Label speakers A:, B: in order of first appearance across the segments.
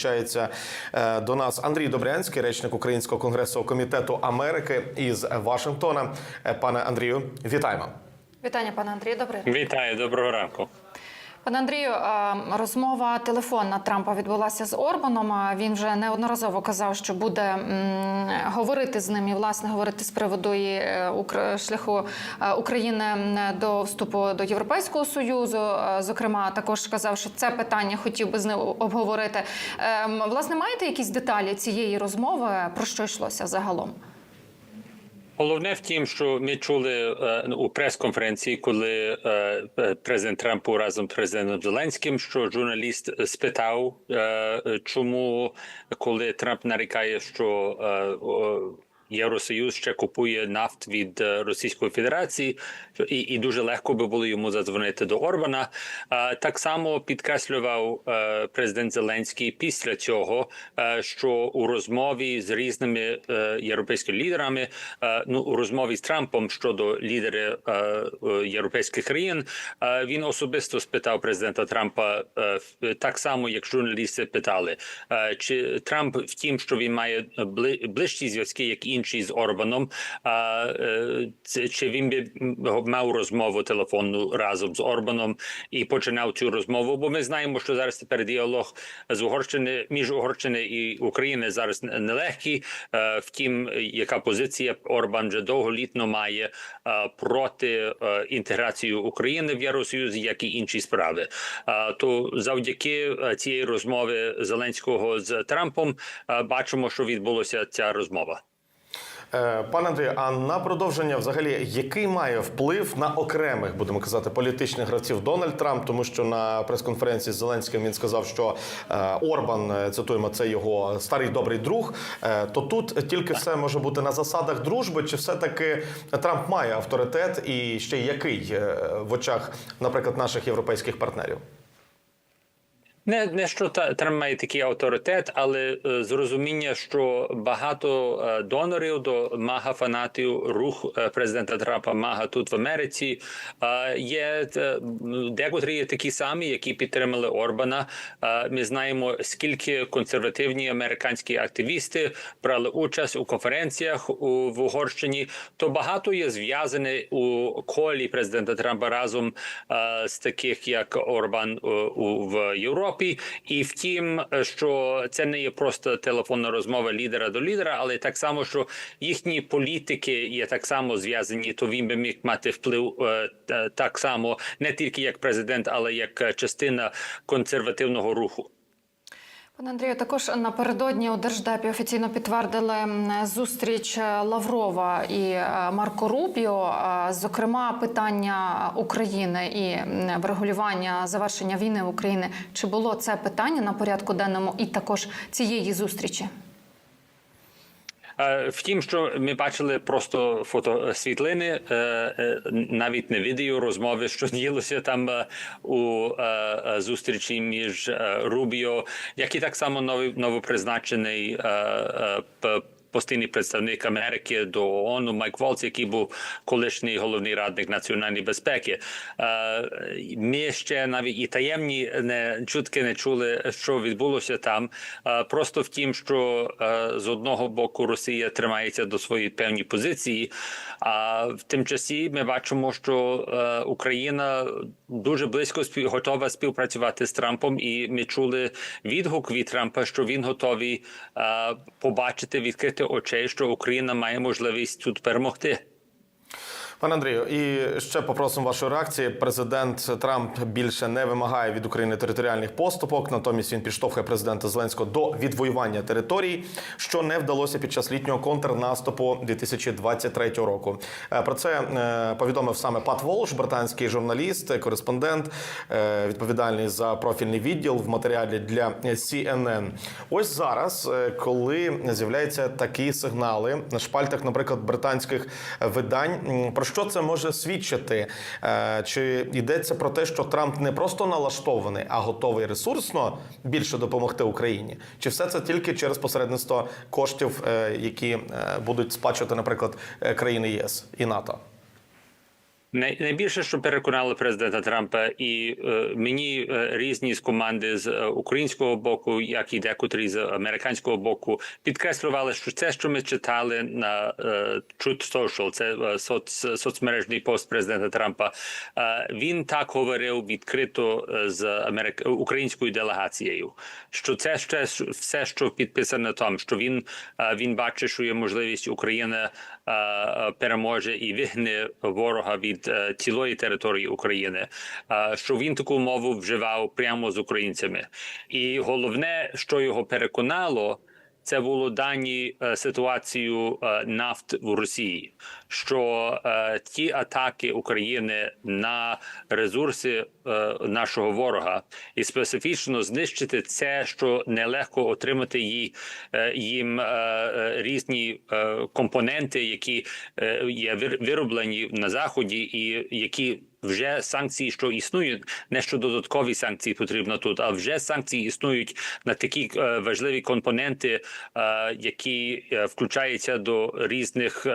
A: Долучається е, до нас Андрій Добрянський, речник Українського конгресу комітету Америки із Вашингтона. Е, Пане Андрію, вітаємо.
B: Вітання, пане Андрію. Добре.
C: Вітаю, доброго ранку.
B: Пане Андрію, розмова телефонна Трампа відбулася з Орбаном. Він вже неодноразово казав, що буде говорити з ним і власне говорити з приводу і, е, шляху е, України до вступу до Європейського союзу. Зокрема, також казав, що це питання хотів би з ним обговорити. Е, Власне, маєте якісь деталі цієї розмови? Про що йшлося загалом?
C: Головне в тім, що ми чули е, у прес-конференції, коли е, е, президент Трамп був разом з президентом Зеленським, що журналіст спитав, чому коли Трамп нарікає, що Євросоюз ще купує нафт від е, Російської Федерації, і, і дуже легко би було йому задзвонити до Орбана. Так само підкреслював е, президент Зеленський після цього, е, що у розмові з різними європейськими лідерами, ну у розмові з Трампом щодо лідерів європейських країн, він особисто спитав президента Трампа так само, як журналісти питали, чи Трамп втім, що він має ближчі зв'язки, як інші з Орбаном, а, е, чи він би мав розмову телефонну разом з Орбаном і починав цю розмову? Бо ми знаємо, що зараз тепер діалог з Угорщини між Угорщини і Україною зараз нелегкий. Е, Втім, яка позиція Орбан вже довголітно має е, проти інтеграції України в Євросоюз, як і інші справи. То завдяки цієї розмови Зеленського з Трампом бачимо, що відбулася ця розмова.
A: Е, Пане Андрію, а на продовження, взагалі, який має вплив на окремих, будемо казати, політичних гравців Дональд Трамп, тому що на прес-конференції з Зеленським він сказав, що е, Орбан е, цитуємо, це його старий добрий друг. То тут тільки все може бути на засадах дружби, чи все-таки Трамп має авторитет і ще який в очах, наприклад, наших європейських партнерів?
C: Не, не що та Трамп має такий авторитет, але е, зрозуміння, що багато е, донорів до мага фанатів рух е, президента Трампа Мага тут в Америці е, є е, декотрі є такі самі, які підтримали Орбана. Е, ми знаємо, скільки консервативні американські активісти брали участь у конференціях у в Угорщині. То багато є зв'язане у колі президента Трампа разом е, з таких як Орбан е, у в Європі. І втім, е, що це не є просто телефонна розмова лідера до лідера, але так само, що їхні політики є так само зв'язані, то він би міг мати вплив е, так само не тільки як президент, але як е, частина консервативного руху.
B: Пане Андрію, також напередодні у держдепі офіційно підтвердили зустріч е, Лаврова і е, Марко Рубіо. Е, Зокрема, питання України і врегулювання завершення війни в Україні. Чи було це питання на порядку денному і також цієї зустрічі?
C: Е, Втім, що ми бачили просто фотосвітлини, е, е, навіть не відео розмови, що ділося там у зустрічі між Рубіо, як так само новопризначений Постійний представник Америки до ООН Майк Волц, який був колишній головний радник національної безпеки. Е, Ми ще навіть і таємні не чутки не чули, що відбулося там. Е, Просто в тім, що е, з одного боку Росія тримається до своєї певні позиції, а в тим часі ми бачимо, що Україна дуже близько готова співпрацювати з Трампом, і ми чули відгук від Трампа, що він готовий побачити відкрити очей, що Україна має можливість тут перемогти.
A: Пане Андрію, і ще попросимо вашої реакції. Президент Трамп більше не вимагає від України територіальних поступок. Натомість він підштовхує президента Зеленського до відвоювання територій, що не вдалося під час літнього контрнаступу 2023 року. Е, Про це е, повідомив саме Пат Волш, британський журналіст, кореспондент, е, відповідальний за профільний відділ в матеріалі для CNN. Ось зараз, коли з'являються такі сигнали на шпальтах, наприклад, британських видань, про що це може свідчити? Е, Чи йдеться про те, що Трамп не просто налаштований, а готовий ресурсно більше допомогти Україні? Чи все це тільки через посередництво коштів, е, які е, будуть сплачувати, наприклад, країни ЄС і НАТО?
C: Най- Найбільше, що переконало президента Трампа, і е, мені е, різні з команди з е, українського боку, як і декотрі з американського боку, підкреслювали, що це, що ми читали на е, Truth Social, це е, соц, соцмережний пост президента Трампа. Е, він так говорив відкрито е, з Америк... українською делегацією. Що це ще все, що підписано там, що він, е, він бачить, що є можливість Україна е, переможе і вигне ворога від е, цілої території України, е, що він таку мову вживав прямо з українцями. І головне, що його переконало. Це було дані е, ситуацію е, нафт в Росії, що е, ті атаки України на ресурси нашого ворога і специфічно знищити це, що нелегко отримати їй, їм різні компоненти, які є вир- вироблені на заході, і які вже санкції, що існують, не що додаткові санкції потрібно тут, а вже санкції існують на такі е, важливі компоненти, е, які е, включаються до різних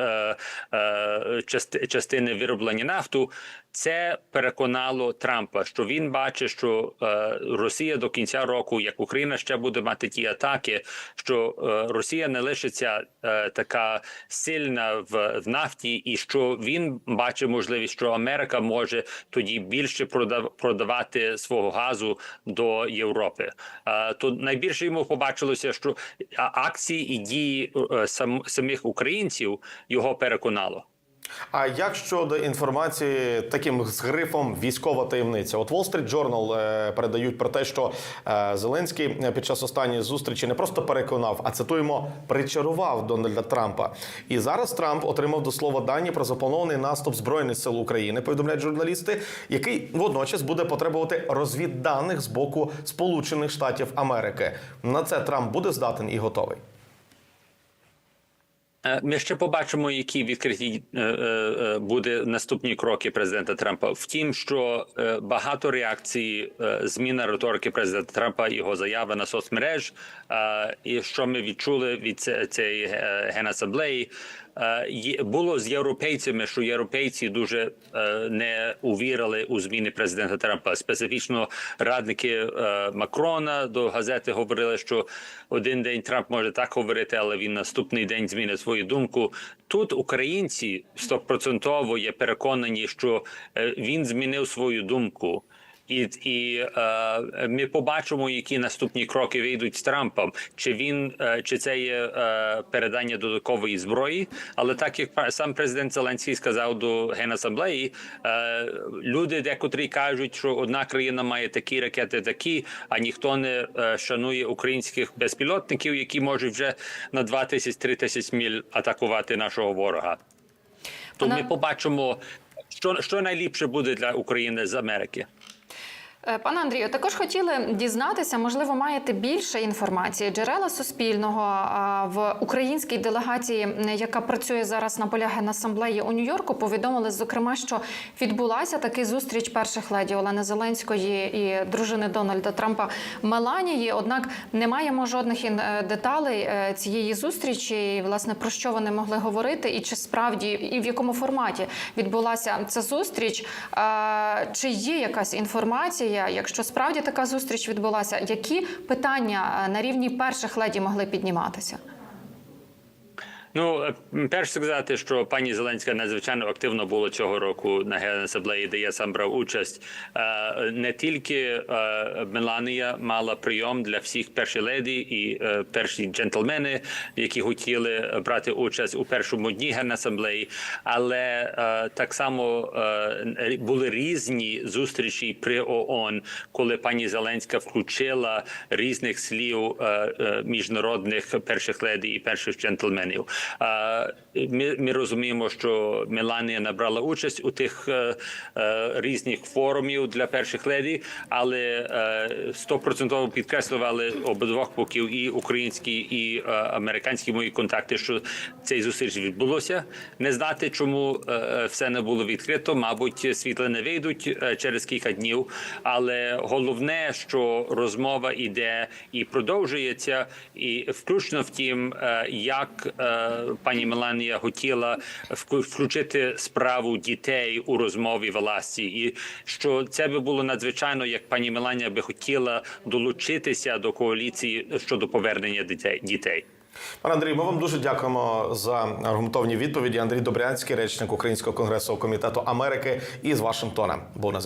C: частини вироблення нафту. Це переконало Трампа, що він бачить, що е, Росія до кінця року, як Україна ще буде мати ті атаки, що е, Росія не лишиться е, така сильна в, в нафті, і що він бачить можливість, що Америка може тоді більше продав, продавати свого газу до Європи. Е, то найбільше йому побачилося, що акції і дії е, сам, самих українців його переконало.
A: А як щодо інформації таким з грифом військова таємниця? От Wall Street Journal е, передають про те, що е, Зеленський е, під час останньої зустрічі не просто переконав, а цитуємо, причарував Дональда Трампа. І зараз Трамп отримав до слова дані про запланований наступ збройних сил України. Повідомляють журналісти, який водночас буде потребувати розвідданих з боку Сполучених Штатів Америки. На це Трамп буде здатен і готовий.
C: Е, Ми ще побачимо, які відкриті е, е, буде наступні кроки президента Трампа. Втім, що багато реакцій, зміна риторики президента Трампа, його заяви на соцмереж, і що ми відчули від цієї генасаблеї. Було з європейцями, що європейці дуже е, не увірили у зміни президента Трампа. Специфічно радники е, Макрона до газети говорили, що один день Трамп може так говорити, але він наступний день змінить свою думку. Тут українці стопроцентово є переконані, що е, він змінив свою думку. І, і е, ми побачимо, які наступні кроки вийдуть з Трампом. Чи він е, чи це є е, передання додаткової зброї? Але так як сам президент Зеленський сказав до генасамблеї, е, люди декотрі кажуть, що одна країна має такі ракети, такі, а ніхто не е, шанує українських безпілотників, які можуть вже на 2 тисяч 3 тисяч міль атакувати нашого ворога. То ми побачимо, що, що найліпше буде для України з Америки.
B: Е, Пане Андрію, також хотіли дізнатися, можливо, маєте більше інформації. Джерела Суспільного в українській делегації, яка працює зараз на полях Генасамблеї у Нью-Йорку, повідомили, зокрема, що відбулася таки зустріч перших леді Олени Зеленської і дружини Дональда Трампа Меланії. Однак не маємо жодних е, деталей е, цієї зустрічі, і, власне, про що вони могли говорити, і чи справді і в якому форматі відбулася ця зустріч. Чи є якась інформація, якщо справді така зустріч відбулася, які питання е, на рівні перших леді могли підніматися?
C: Ну, е, перш сказати, що пані Зеленська надзвичайно активно була цього року на генасамблеї, де я сам брав участь. Е, Не тільки е, Меланія мала прийом для всіх перші леді і перші джентльмени, які хотіли брати участь у першому дні генасамблеї, але так само були різні зустрічі при ООН, коли пані Зеленська включила різних слів міжнародних перших леді і перших джентльменів. Ми, ми розуміємо, що Меланія набрала участь у тих е, е, різних форумів для перших леді, але е, стопроцентово підкреслювали обидвох боків і українські, і американські мої контакти, що цей зустріч відбулося. Не знати, чому все не було відкрито. Мабуть, світла не вийдуть через кілька днів. Але головне, що розмова іде і продовжується, і включно в тім, як пані Меланія хотіла включити справу дітей у розмові власті, і що це би було надзвичайно, як пані Меланія би хотіла долучитися до коаліції щодо повернення дітей.
A: Пане Андрію, ми вам дуже дякуємо за аргументовні відповіді. Андрій Добрянський, речник Українського конгресового комітету Америки із Вашингтона, був на зв'язку.